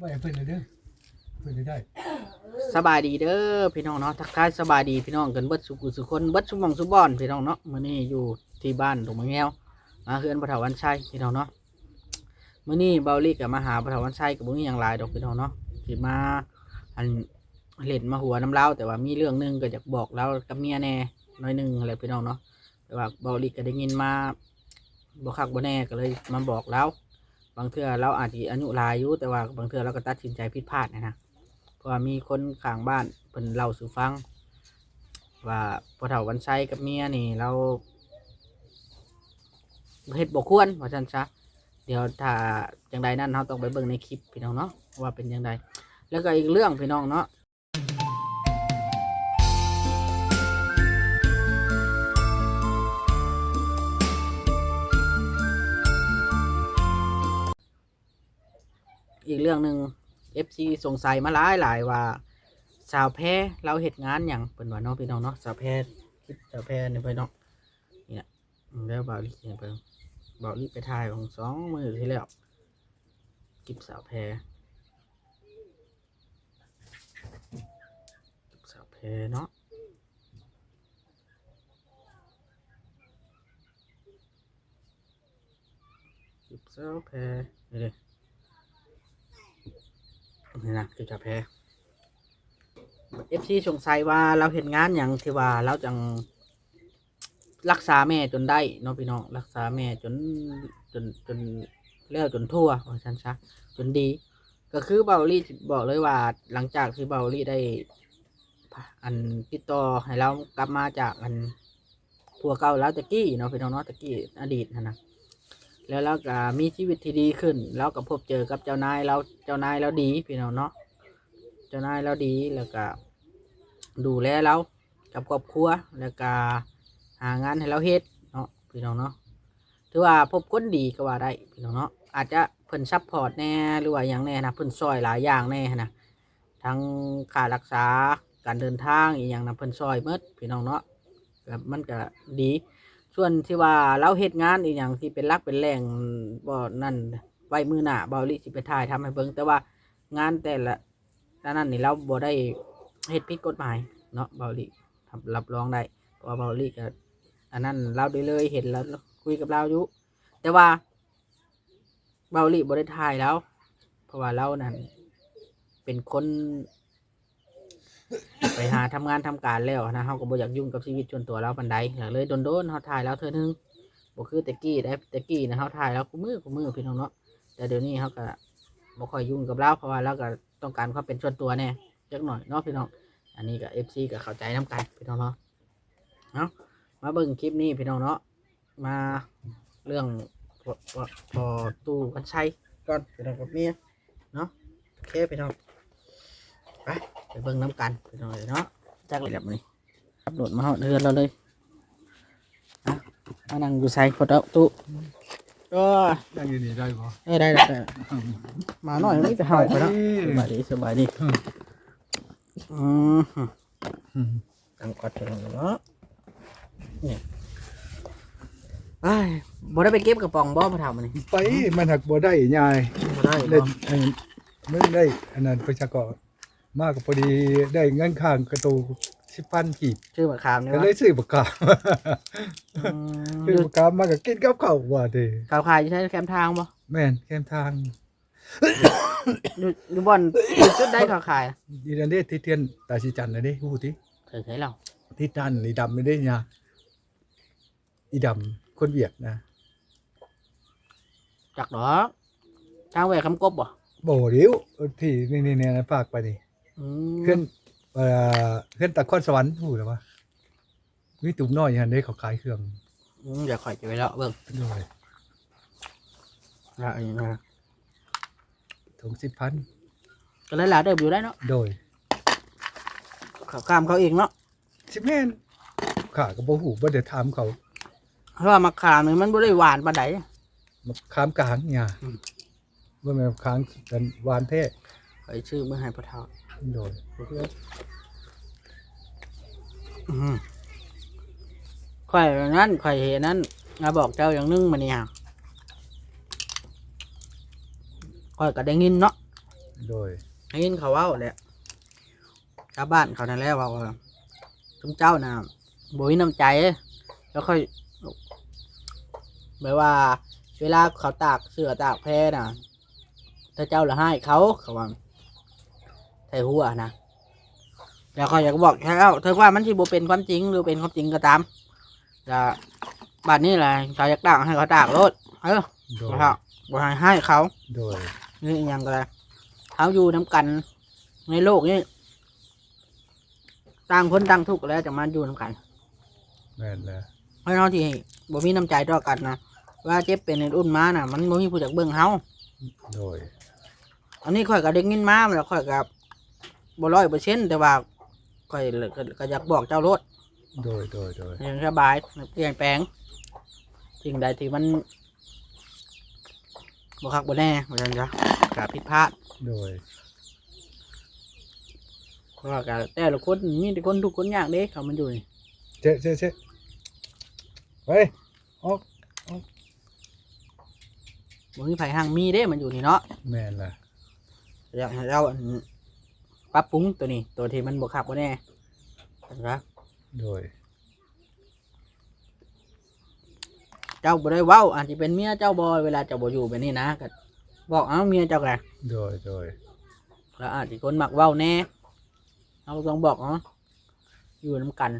ว่เพิ่นเด้อเพิ่นได้สบายดีเด้อพี่น้องเนาะทักทายสบายดีพี่น้องกันเบิดสุกุสุคนเบิดสุมองสุบอนพี่น้องเนาะมื้อนี้อยู่ที่บ้านตรงมะแงวมาเฮือนพระเถาวันชัยพี่น้องเนาะมื้อนี้เบาลีกับมาหาพระเถาวันชัยกับบ่มีหยังหลายดอกพี่น้องเนาะสิมาอันเล่นมาหัวน้ำเล้าแต่ว่ามีเรื่องหนึงก็อยากบอกแล้วกับเมียแน่หน้อยหนึงอะไรพี่น้องเนาะแต่ว่าเบาลีก็ได้ยินมาบ่คักบ่แน่ก็เลยมาบอกแล้ว บางเทื่อเราอาจจะอายุหลายอยู่แต่ว่าบางเทื่อเราก็ตัดสินใจผิดพลาดนะนะเพราะว่ามีคนข้างบ้านเพิ่นเล่าสู่ฟัง ว่าพอเฒ่าวันไซกับเมียนี่เราเฮ็ดบ่ควรว่าซั่นซะเดี๋ยวถ้าจังใดนั้นเราต้องไปเบิ่งในคลิปพี่น้องเนาะว่าเป็นจังใดแล้วก็อีกเรื่องพี่น้องเนาะ อีกเรื่องหนึ่ง FC สงสัยมาหลายหลายว่า สาวแพรเราเฮ็ดงานอย่างเป็นว่าน้องพี่น้องเนาะสาวแพรคลิปสาวแพรเนี่ยไปเนาะนี่แหละแล้วบ่าวลิเนี่ยไปบ่าวลิไปถ่ายของสองมือที่แล้วคลิปสาวแพรคลิปสาวแพเนาะคลิปสาวแพรนี่เลย นี่นะคลิปสาวแพรเอฟซีสงสัยว่าเราเห็นงานอย่างที่ว่าเราจังรักษาแม่จนได้เนาะพี่น้องรักษาแม่จนจนจนแล้วจนทั่วว่าฉันซะจนดี ก็คือเบาลี่บอกเลยว่าหลังจากที่เบาลี่ได้ อันติดต่อให้เรากลับมาจากอันผัวเก่าแล้วตะกี้เนาะพี่น้องเนาะตะกี้อดีตนะนะ แล้วเราก็มีชีวิตที่ดีขึ้นแล้วก็พบเจอกับเจ้านายเราเจ้านายเราดีพี่น้องเนาะเจ้านายเราดีแล้วก็ดูแลเรากับครอบครัวแล้วก็หางานให้เราเฮ็ดเนาะพี่น้องเนาะถือว่าพบคนดีก็ว่าได้พี่น้องเนาะอาจจะเพิ่นซัพพอร์ตแน่หรือว่าอย่างแน่นะเพิ่นซอยหลายอย่างแน่นะทั้งค่ารักษาการเดินทางอีกอย่างนะเพิ่นซอยเมดพี่น้องเนาะมันก็ดี ส่วนที่ว่าเราเฮ็ดงานอีกอย่างที่เป็นหลักเป็นแหล่งบ่นั่นไว้มือหน้าเบาลิสิไปถ่ายทำให้เบิ่งแต่ว่างานแต่ละดังนั้นนี่เราบ่ได้เฮ็ดผิดกฎหมายเนาะเบาลีทำรับรองได้เพราะว่าเบาลีก็อันนั้นเราได้เลยเห็นแล้วคุยกับเราอยู่แต่ว่าเบาลีบ่ได้ถ่ายแล้ว เพราะว่าเรานั่นเป็นคน ไปหาทำงานทำการแล้วนะเฮาก็บ่อยากยุ่งกับชีวิตส่วนตัวเราปานใดแล้วเลยโดนๆเฮาถ่ายแล้วเทื่อนึงบ่คือแต่กี้ได้แต่กี้นะเฮาถ่ายแล้วกูมือกูมือพี่น้องเนาะแต่เดี๋ยวนี้เฮาก็บ่ค่อยยุ่งกับเราเพราะว่าเราก็ต้องการความเป็นส่วนตัวแน่จักหน่อยเนาะพี่น้องอันนี้ก็เอฟซีก็เข้าใจน้ำกันพี่น้องเนาะเนาะมาเบิ่งคลิปนี้พี่น้องเนาะมาเรื่องพอตู้กันชัยก่อนพี่น้องกับเมียเนาะโอเคพี่น้องไป เบิ่งน้ำกันพี่น้องเลยเนาะจากเลยแบบนี้ขับรถมาเฮาเดือนเราเลยอะมานั่งอยู่ใส่พอเตาตู้ก็ได้อยู่นี่ได้บ่เออได้ได้ได้มาหน่อยนี่จะเห่าไปแล้วสบายดีสบายดีอืมตั้งกอดไปแล้วเนาะเนี่ยไอ้ยบ่ได้ไปเก็บกระป๋องบ่มาทำมันนี่ไปมันหักบ่ได้ยายบ่ได้ได้บ่อันมึงได้อันนั้นประชากร มากก็พอดีได้เงินข้างกระตูสิพันกีบชื่อมะขามนี่ก็วะเลยซื้อปากกาอืมซื้อปากกามาก็กินกับข้าวว่าเด้ขาวขายอยู่ใช้แคมทางบ่แม่นแคมทางอยู่อยู่บ่อนอยู่จุดได้ขาวขายอีนันเด้ที่เทียนตาสิจันทร์นะเด้ฮู้ติเคยเคยเราที่จันทร์นี่ดำนี่เด้ยาอีดำคนเวียดนะจักดอกทางแหวกคำกบบ่บ่เดียวที่นี่ๆๆนะฝากไปนี่อืม เพื่อนเอ่อเพื่อนตะคอนสวรรค์พูดหรือว่ามีตุ่มน้อยฮันได้เขาขายเครื่องอืมเดี๋ยวข่อยจะไปเลาะเบิ่งด้วยละอีกนะถุงสิบพันก็เลยหลาเดิมอยู่ได้เนาะโดยเขาข้ามเขาเองเนาะสิบแม่นขาก็บ่หูบ่ได้ถามเขาเพราะว่ามะขามนี่มันบ่ได้หวานปานใดมาค้ามกลางเนี่ยอืมว่าแม่นค้างกันหวานแท้ข่อยชื่อเมื่อให้พ่อเฒ่า โดยอืมข่อยนั้นข่อยเห็นนั้นมาบอกเจ้าอย่างหนึงมาเนี่ยข่อยก็ได้ยินเนาะโดยให้ยินเขาเว้าแหละชาวบ้านเขานั่นแหละว่าว่าทุกเจ้านะบ่มีน้ำใจ แล้วค่อยแบบว่า เวลาเขาตากเสื้อตากแพรน่ะ ถ้าเจ้าละให้เขาเขาว่า ใส่หัวนะแล้วเขาอยากบอกแค่เอ้าเธอว่ามันที่บ่เป็นความจริงหรือเป็นความจริงก็ตามแล้วบัดนี้แหละเขาอยากตากให้เขาตากรถเออโดยบ่ให้บ่ให้ให้เขาโดยนี่อหยังก็ได้เขาอยู่น้ำกันในโลกนี้ต่างคนต่างทุกข์แล้วจะมาอยู่น้ำกัน แม่นแล้วเพราะเราที่บ่มีน้ำใจต่อกันนะว่าเจ็บเป็นในรุ่นมาน่ะ มันบ่มีผู้จักเบิ่งเฮาโดย อันนี้ข่อยก็ได้ยินมาแล้วข่อยก็บ่ ร้อยเปอร์เซ็นต์แต่ว่าข่อยก็ก็อยากบอกเจ้ารถโดยโดยโดยให้สบายเปลี่ยนแปลงสิ่งใดที่มันบ่คักบ่แน่ว่าซั่นจ้ะก็ผิดพลาดโดยเพราะว่าก็แต่ละคนมีแต่คนทุกข์คนยากเด้เขามันอยู่นี่เจ๊เจ๊เจ๊เฮ้ยออกบ่มีไผห่างมีเด้มันอยู่นี่เนาะแม่นล่ะอยากให้เราอัน ปรับปรุงตัวนี้ ตัวที่มันบ่คักบ่แน่นะครับโดย เจ้าบ่ได้เว้าอาจจะเป็นเมียเจ้าบ่เวลาเจ้าบ่อยู่แบบนี้นะก็บอกเอาเมียเจ้าก็โดย โดยแล้วอาจจะคนมักเว้าแน่เราต้องบอกเนาะอยู่นํกัน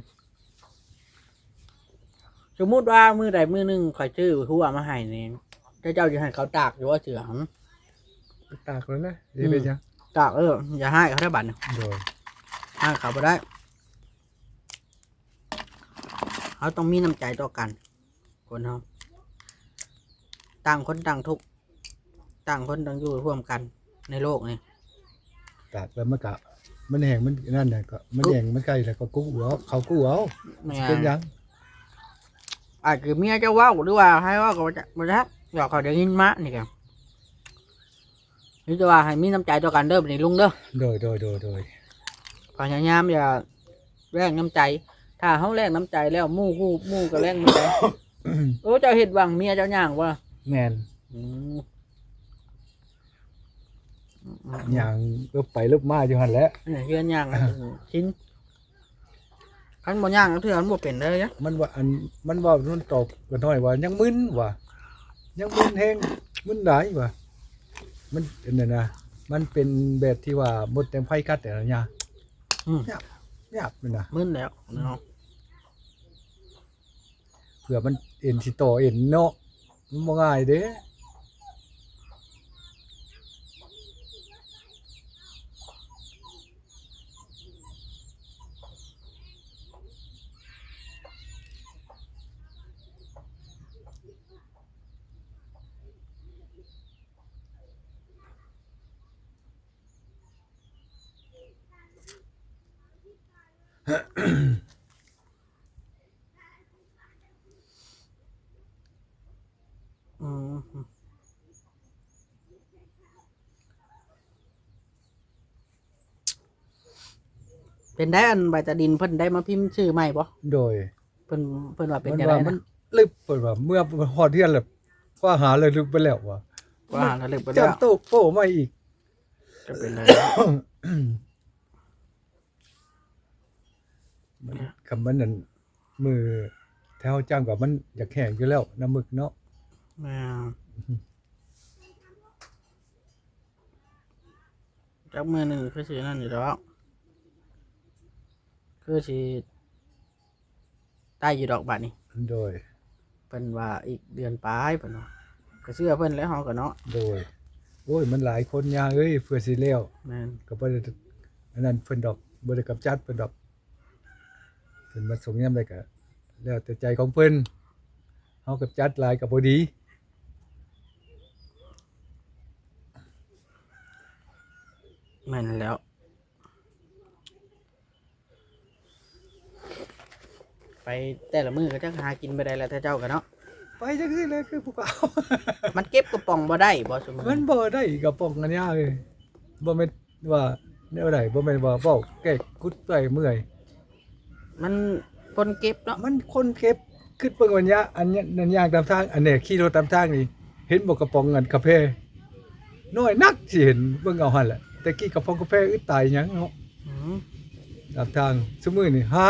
สมมุติว่ามือใดมือหนึงข่อยชื่อหัวมาให้นี่เจ้าเจ้าจะให้เขาตากอยู่ว่าเสือหำตากแล้วนะเดี๋ยวเป็นยัง ตากเอออย่าให้เขาได้บัตรโดยให้เขาบ่ได้เขาต้องมีน้ำใจต่อกัน คนเขาต่างคนต่างทุกข์ต่างคนต่างอยู่ร่วมกันในโลกนี่ตากแล้วมันกะมันแห้งมันนั่นน่ะก็มันแห้งมันไกลแล้วก็กู้เอาเขากู้เอาแม่เป็นยังอาจจะเมียเจะเว้าหรือว่าให้เว่าก็บ่จะบ่จักอยากเขาได้ยินมานี่แกนี่ จะว่าให้มีน้ำใจต่อกันเด้อบัดนี้ลุงเด้อโดยโดยโดยโดยพยายามอย่าแรงน้ำใจ ถ้าเขาแรงน้ำใจแล้วหมู่คู่หมู่ก็แรงน้ำใจ โอ้เจ้าเห็ดหวังเมียเจ้าย่างว่าแม่นอืมอย่างก็ไปลูกมาอยู่หั่นแหล้วเนี่ยเฮือนย่างชิ้นขันบ่ย่างก็เถื่อนบ่เป็นเลยนะมันว่าอันมันว่ามันตอบกันน้อยว่ายังมึนว่ะยังมึนแห้งมึนหลายว่ะ มันอันนั้นนะมันเป็นแบบที่ว่าหมดแตงไฟกัดแต่ละอย่างอืมยากมันนะมึนแล้วเนาะเผื่อมันเอ็นสิต่อเอ็นเนาะมันบ่ง่ายเด้ อืม เป็นได้อันใบตาดินเพิ่นได้มาพิมพ์ชื่อใหม่บ่โดยเพิ่นเพิ่นว่าเป็นมันจังไดว่ามันะนลึกเปิดว่าเมื่อฮอดเทือนแล้วก็หาเลยลึกไปแล้วว่ะว่าระลึกไปแล้วจำโตโป้มาอีก จะเป็นอะไรมันคำมันนั่นมือแถวจ้างกับมันอยากแข่งอยู่แล้วน้ำมึกเนาะอ่าจักมือหนึ่งคือสินั่นอยู่แล้ว คือสิได้อยู่ดอกบาทนี่โดย เพิ่นว่าอีกเดือนปลายเพิ่นว่าก็เชื่อเพิ่นแล้วเฮาก็เนาะโดย โอ้ย มันหลายคนยาเอ้ยเพื่อสิเลี้ยวแม่นก็บ่ได้อันนั้นเพิ่นดอกบ่ได้กับจัดเพิ่นดอกเพิ่นมาส่งยามใดก็แล้วแต่ใจของเพิ่นเฮากับจัดหลายก็บ่ดีแม่นแล้ว ไปแต่ละมือก็จักหากินไปได้แล้วแต่เจ้าก็เนาะไปจังซี่เลยคือพวกเขามันเก็บกระป๋องบ่ได้บ่สมมุติมันบ่ได้กับป้องกันยาเลยบ่แม่นว่าแนวใดบ่แม่นว่าเว้าแก้กุดไปเมื่อย มันคนเก็บเนาะมันคนเก็บขึ้นเบิ่งวันยะอันเนี้ยนั่นย่างตามทาง อันเนี้ยขี่รถตามทางนี่ เห็นบ่กระป๋องเงินกาแฟน้อยนักสิเห็นเบิ่งเอาหั่นแหละแต่กี้กระพงกาแฟอึดตายหยังเนาะอืมตามทางซุมื้อนี่หา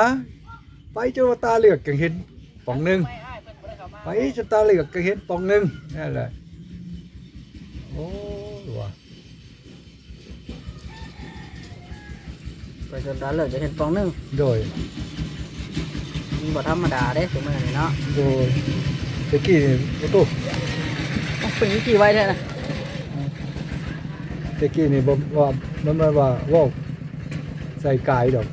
ไปจนว่าตาเหลือกก็เห็นป่องหนึงไปจนตาเหลือกก็เห็นป่องหนึงนั่นแหละโอ้ว่ะไปจนตาเลิกจะเห็นปองหนึงโดยมันบ่ธรรมดาเด้สมัยนี้เนาะโดยตะกี้นี่โอ้โหต้องเป็นวิธีไว้แท้นะตะกี้นี่บ่ว่ามันมาว่าเว้าใส่กายดอก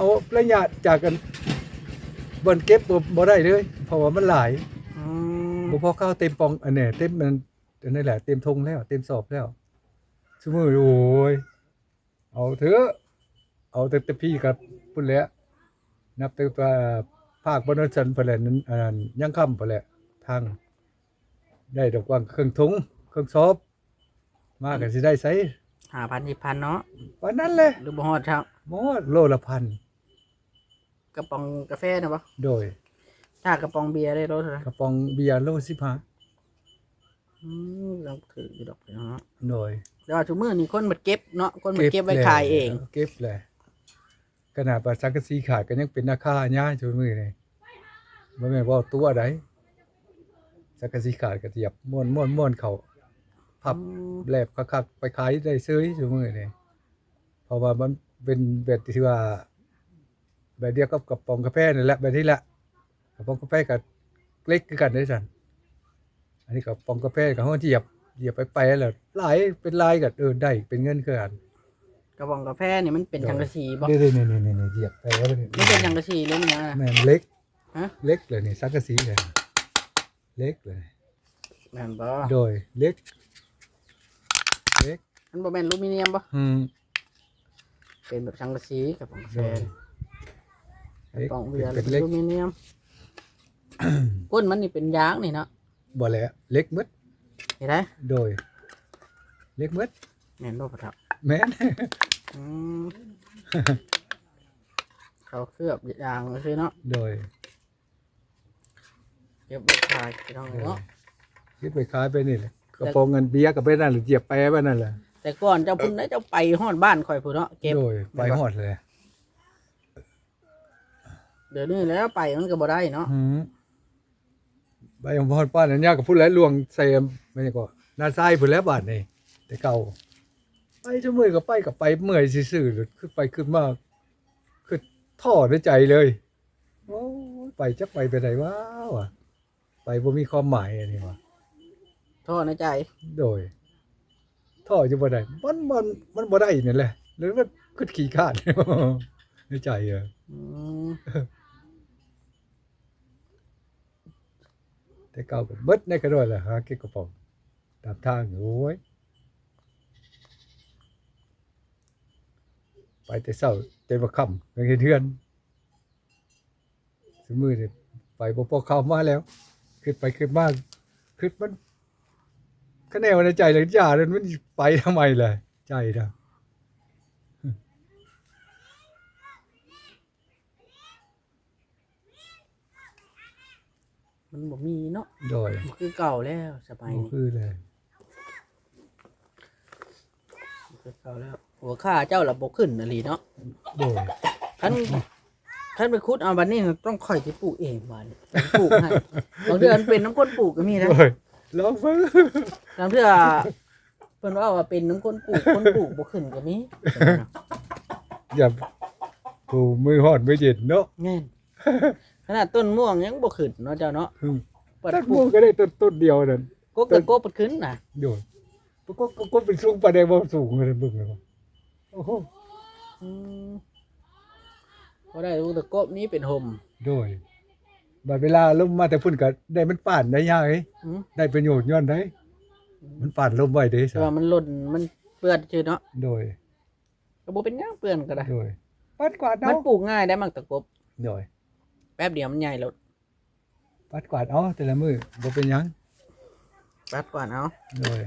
เอาระยะจากกันบนเก็บบ่บ่ได้เลย เพราะว่ามันหลายอืมบ่พอเข้าวเต็มปองอันเนี้ยเต็มมันอันนี้แหละเต็มธงแล้ว เต็มสอบแล้วสมือโอ้ยเอาเถอะเอาแต่แต่พี่กับพุ่นแหล้วนับแต่ว่าภาคบนสันพุ่นแหละนั้นอันนั้นยังค่ำพุ่นแหละทาง ได้ดอกว่างเครื่องถุงเครื่องสอบ มากันสิได้ไสหาพันสิพันเนาะวันนั้นเลยหรือบ่ฮอดเช้าหมดโลละพัน กระป๋องกาแฟนะบ่โดยถ้ากระป๋องเบียร์ได้รถเท่าไหร่กระป๋องเบียร์โลสิบห้าอืมต้องถืออยู่ดอกเนาะโดยแต่ว่าทุกมื้อนี่คนมาเก็บเนาะคนมาเก็บไว้ขายเอง เก็บเลยขนาดปลาสังกะสีขาดก็ยังเป็นราคาย่าจนมือนี่บ่แม่นว่าตัวใดสังกะสีขาดก็เหยียบม่วนม่วนม่วนเขาพับอืมแลบคักๆไปขายได้ซื้อจนมือนี่เพราะว่ามันเป็นแบบที่ว่า แบบเดียวกับกระป๋องกาแฟนี่แหละแบบนี้แหละกระป๋องกาแฟกับเล็กคือกันได้อจันอันนี้กระป๋องกาแฟกับห้องที่เหยียบเหยียบไปไปแล้วหลายเป็นลายกับเออได้เป็นเงินคือกันกระป๋องกาแฟนี่มันเป็นชังกะสีบ่นี่นี่นี่นี่นี่เหยียบไปแล้วนี่มันเป็นชังกะสีเลยมันยังอะแม่นเล็กฮะเล็กเลยนี่สังกะสีเลยเล็กเลยแม่นบ่โดยเล็กเล็กมันบ่แม่นอลูมิเนียมบ่อืมเป็นแบบชังกะสีกระป๋องกาแฟ ป๋องเบียร์เป็นอเล็ก ลูมิเนียมก้นมันนี่เป็นยางนี่เนาะบ่แหละเล็กมืดเห็นไหมโดย เล็กมืดแม่นบ่ประทับแม่น อืมเขาเคลือบยางซื้อเนาะโดยเก็บไว้ขายพี่น้องเนาะ คิดไปขายไปนี่แหละกระโปรงเงินเบียร์กับไปนั่นหรือเหยียบไปไปนั่นแหละแต่ก่อนเจ้าพุ่นได้เจ้าไปฮอดบ้านข่อยพุ่นเนาะเก็บโดยไปหอดเลย เดี๋ยวนี้แล้วไปมันก็บ่ได้เนาะอืมใบของพ่อป้านันยากกับพูดแล้วลวงใส่ไม่ใช่ก็หน้าไส้พูดแล้วบาทนี่แต่เก่าไปชั่วมือก็ไปกับไปเมื่อยซื่อๆหรือขึ้นไปขึ้นมาคือท่อในใจเลยโอ้ยไปจะไปไปไหนวะวะไปบ่มีความหมายอันนี้วะโทษในใจ โดย ท่อจะบ่ได้มันมันมันบ่ได้นี่แหละหรือมันขึ้นขี่ขาด ในใจเอออืม แต่เก่าก็เบิดในกระโดดแหละหาเก็บกระป๋องตามทางโอ้ยไปแต่เช้าแต่บ่ค่ำยังเห็นเทือนสมือเนี่ยไปบ่พอเข้ามาแล้วขึ้นไปขึ้นมาขึ้นมันคะแนนในใจเลยอย่าเลยมันไปทำไมล่ะใจนะ มันบ่มีเนาะโดยมันคือเก่าแล้วสมัยบ่นี้คือเลยมันคือเก่าแล้ว หัวข้าเจ้าระบบขึ้นน่ะลีเนาะโดยคันคันไปคุดเอาบัดนี้ต้องข่อยสิปลูกเองบัดนี้ผมปลูกให้บางเดือนเป็นน้ำก้นปลูกก็มีนะ โดยลองฟังบางเทื่อเพิ่นว่าว่าเป็นน้ำก้นปลูกคนปลูกบ่ขึ้นก็มีอย่าผูมือหอดมือเย็นเนาะแม่นข นาดต้นม่วงยังบ่ขึ้นเนาะเจ้าเนาะอืม เปิดตัดปลูม่วกงก็ได้ต้นต้นเดียวนั่นกกตะโกบเปิดขึ้นน่ะโดยก็ก็ก็เป็นสูงปลาแดงบ่สูงเลยเบิ่งเลยว่ะโอ้โหอืมบ่ได้ลูกตะโกบนี้เป็นห่มโดยบัดเวลาลมมาแต่พุ่นก็ได้มันป่านได้ยากเอ้ยอืมได้ประโยชน์ย้อนได้มันป่านลมไว้เด้แต่ว่ามันหล่นมันเปื้อนชื่อเนาะโดย ก็บ่เป็นหยังเปื้อนก็ได้โดยปัดกวาดมัเอานปลูกง่ายได้มักตะกบโดยแป๊บเดียวมันใหญ่แล้วปัดกวาดเอาแต่ละมือบ่เป็นหยังแป๊บก่อนเอาโดย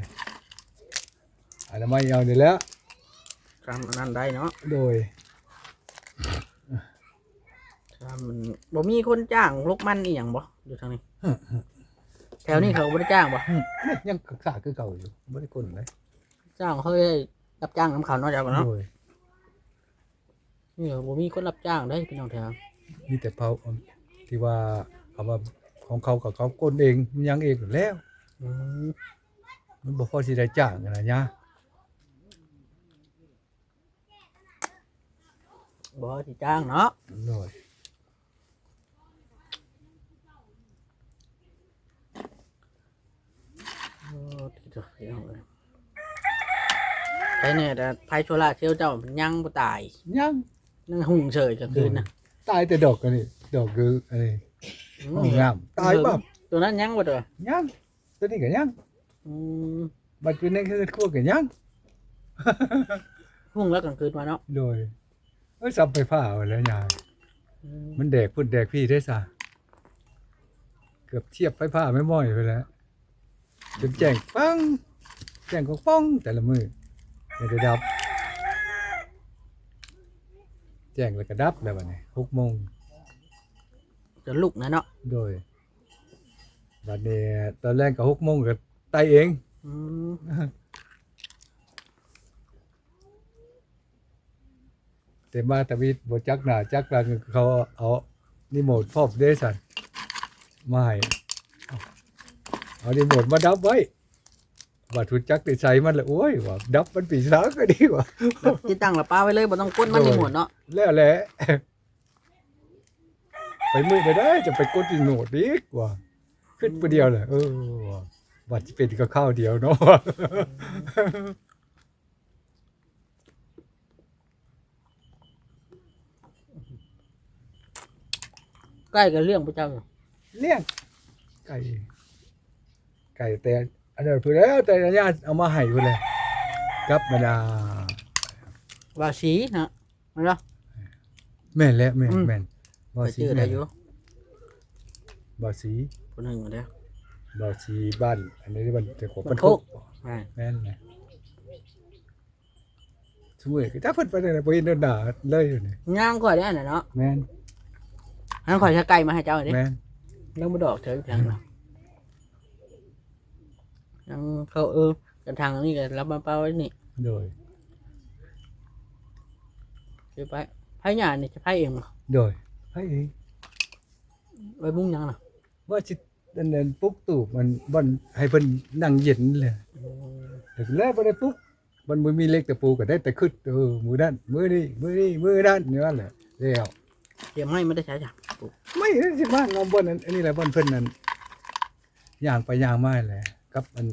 อันนั้นไม่เอานี่แหล้ว ทำอันนั้นได้เนาะโดยถ้ามันบ่มีคนจ้างลูกมันอีหยังบ่อยู่ทางนี้ แถวนี้เขาบ่ได้จ้างบ่อืมเนี่ยยังศึกษาคือเก่าอยู่บ่ได้คนเลยจ้างเขาได้รับจ้างน้ำเขาเนาะเจ้าก็เนาะโดย นี่บ่มีคนรับจ้างได้พี่น้องแถว มีแต่เผาที่ว่าเอามาของเขากับเขาก้นเองมันยังเองอยู่แล้วอืมมันบ่พอสิได้จ้างกันนะยะบ่สิจ้างเนาะโดยโอ้ที่ตัวพี่น้องเอ้ยไผเนี่ยแต่ไผโซล่าร์เซลล์เจ้ามันยังบ่ตาย ยัง นั่งหุ่งเฉยกลางคืนนะ ตายแต่ดอกกันนี่ดอกคืออะไรอืห้องงามตายปั๊บตัวนั้นยังบ่ตัวยังตัวนี้ก็ยังอืมบัดอยู่ในคือคั่วก็ยังหุ่งแล้วกลางคืนมาเนาะโดยเอ้ยสับไฟฟ้าเอาแล้วยายอืมมันแดกพุ่นแดกพี่ได้ซะเกือบเทียบไฟฟ้าไม่ม้อยไปแล้วจนแจ้งปังแจ้งก็ป้องแต่ละมือไม่ได้ดับ แจ้งแล้วก็ดับแล้ววันนี้หกโมงจะลุกนะเนาะโดยวันนี้ตอนแรกก็หกโมงก็ไตเองอืมแต่มาตะวิดบจักหน้าจักหลังเขาเอานิโมดพอบเดสันมาให้เอาเอานิโมดมาดับไว้ ว่าทุจักได้ใส่มันเลยโอ้ยว่าดับมันปีศาจก็ดีกว่าแบบที่ตั้งละป้าไว้เลยบ่ต้องกดมันนี่หมดเนาะแล้วแหละไปมือได้ได้จะไปกดอีโนดดีกว่าขึ้นไปเดียวเลยเออว่ะบัตรเป็นก็ข้าวเดียวเนาะใกล้กับเรื่องพระเจ้าอยู่เลี้ยงไก่ไก่แต่อั นนั้นเพื่อแล้วแต่ญาติเอามาให้เพื่อเลยกับมาดาว่าสีนะมันเนาะ แม่นแล้วแม่นอืม แม่นบ่ไปสีชื่อได้อยู่บ่สีคนหนึ่งเดียวบ่สีบ้านอันนี้บ้านแต่ของบ้าบ้านนโคโคกกใช่แม่นเลยช่วยก็ถ้าเพิ่นไปได้บ่เห็นโดนด่าเลยอยู่นี่ย่างก่อนได้น่ะเนาะแม่นงั้นขอชะไก่มาให้เจ้าหน่อยดิแม่นแล้วมาดอกเฉยจังเนาะ ยังเขาเออกันทางนี้ก็รับมาเป้าไว้นี่โดยไปไปไพ่หยานี่จะไพ่เองเหรอโดยให้เองไว้มุ่งยังน่ะว่าสิอันนั้นปลุกตูบมันบ่อนให้เพิ่นนั่งเย็นเลยอืมถึงแล้วบ่ได้ปลุกมันบ่มีเล็กแต่ปูก็ได้แต่ขึ้นเออมือนั้นมือนี้มือนี้มือนั้นนี่ว่าแหละแล้วเตรียมให้ไม่ได้ใช้จ้ะไม่ได้สิมางอมบนนั้นอันนี้แหละบนเพิ่นนั้นย่างไปย่างมาแหละ กับอัน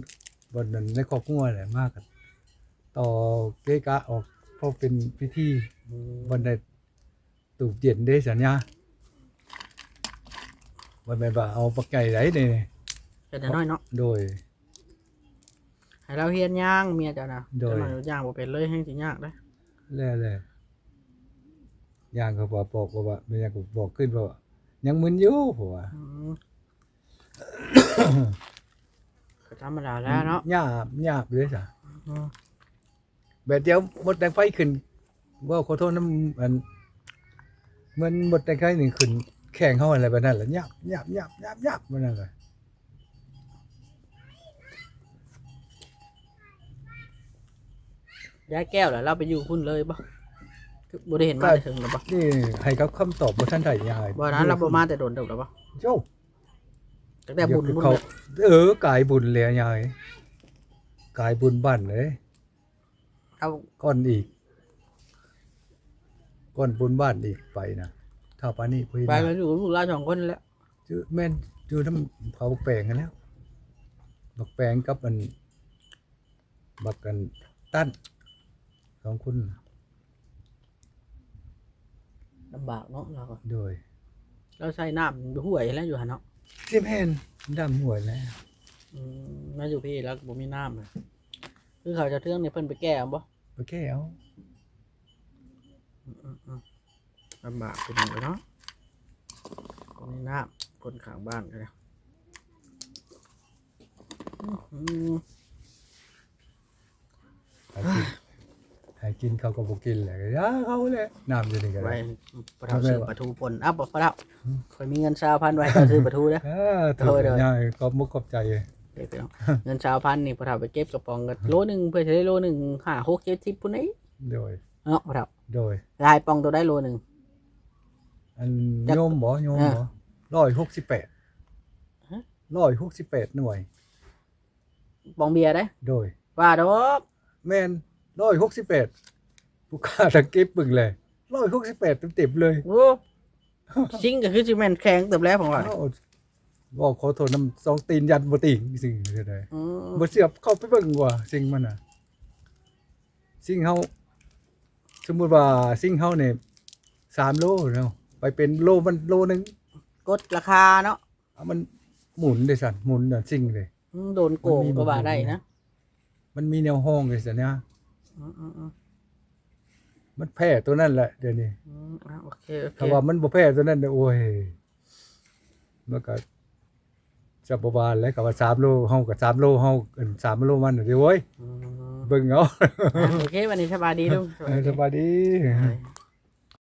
บนนั้นในครอบครัวแหละมากกันต่อเกะกะออกเพราะเป็นพิธีบนได้ตูบเย็นได้สัญญาวันแม่นว่าเอาปักไก่ไหนนี่แต่น้อยเนาะโดย ให้เราเฮียนย่างเมียเจ้านะโดย เจ้าหน่อยย่างบ่เป็นเลยให้สิยากได้แล้วแหละย่างเขาบอกบอกว่าว่าไม่ยังก็บอกขึ้นว่ายังมึนอยู่เพราะว่า อืม ก็ธรรมดาแล้วเนาะหยาบหยาบเลยจ้ะอืมแบบเดียวหมดแดงไฟขึ้นว่าขอโทษน้ำมันเหมันหมดแดงไฟหนึ่งขึ้นแข่งเข้าอะไรแบบนั้นแหละหยาบหยาบหยาบหยาบหยาบมันนั่นเลยย้ายแก้วแล้วเราไปอยู่พุ่นเลยบ่คือบ่ได้เห็นมาแต่ถึงหรอบ่นี่ให้เขาคำตอบว่าท่านใดยายบ่นั้นเราบ่มาแต่โดนเติบหรอบ่โจ้ ตั้งแต่บุญเดี๋ยวบุญเขาเลยเออกายบุญเลยยายกายบุญบ้านเลยเอาก้อนอีกก้อนบุญบ้านอีกไปนะถ้าปานนี้พี่ไปนะกันอยู่กับลูกเราสองคนแล้วชื่อแม่นอยู่น้ำเผาแปลงกันแล้วบักแปลงกับมันบักกันตั้นสองคนลำบากเนาะเราก็โดยเราใส่น้ำห่วยแล้วอยู่หั่นเนาะ เทียมแฮนดำหัวยแล้ว อืมมาอยู่พี่แล้วก็บ่มีน้ำเลยคือเขาจะเทื่องนี่เพิ่นไปแก้เอาบ่ไปแก้เอาอืมอืมอืมลำบากเป็นหยังเนาะบ่มีน้ำคนข้างบ้านก็ได้อื้อหือหากินหา กินเขาก็บ่กินแหละก็ยาเขาแหละน้ำอยู่นี่ก็ไว้ได้ ปลาเท่าซื้อปลาทูปนอ้าวบ่ปลาเท่าคอยมีเงินชาวพันไว้ก็ซื้อปลาทูเด้อเออถูกโดยโดยง่ายก็มุกขอบใจเดี๋ยวพี่น้องเงินชาวพันนี่ปลาเท่าไปเก็บกระป๋องก็โลหนึงเพื่อจะได้โลหนึงห้าหกเจ็ดสิบพุ่นนี้โดยเนาะปลาเท่าโดย ลายปองตัวได้โลหนึง อันจักโยมบ่โยมอ่าบ่ร้อยหกสิบแปดฮะ ร้อยหกสิบแปดหน่วย ปองเบียร์ได้ โดย ว่าดอกแม่น ร้อยหกสิบแปดผู้ค้าตะเก็บปึงเลยร้อยหกสิบแปดเต็มๆเลยโอ้จริงก็คือจิแมนแข็งเติบแล้วผมว่าเอ้าบอกขอโทษน้ำสองตีนยันบ่ติงสิ่งนี้ได้อืมบ่เสียบเข้าไปเบิ่งว่าสิ่งมันน่ะ สิ่งเฮาสมมุติว่าสิ่งเฮาเนี่ย3โลเนาะไปเป็นโลมันโลหนึงกดราคาเนาะเอามันหมุนได้สั่นหมุนน่ะสิ่งเลยอืมโดนโกงก็ว่าได้นะ มันมีแนวห้องเลยสันเนี่ย อืมอืมอืมมันแพ้ตัวนั่นแหละเดี๋ยวนี้อืมอะโอเคโอเคถ้าว่ามันบ่แพ้ตัวนั้นเนี่ยโอ้ยมันก็จะประมาณแล้วก็ว่า3โลเฮาก็3โลเฮาเอิ้น3โลมันน่ะเด้อโว้ยอืมเบิ่งเอา อะโอเควันนี้สบายดีลูกเออสบายดีเออ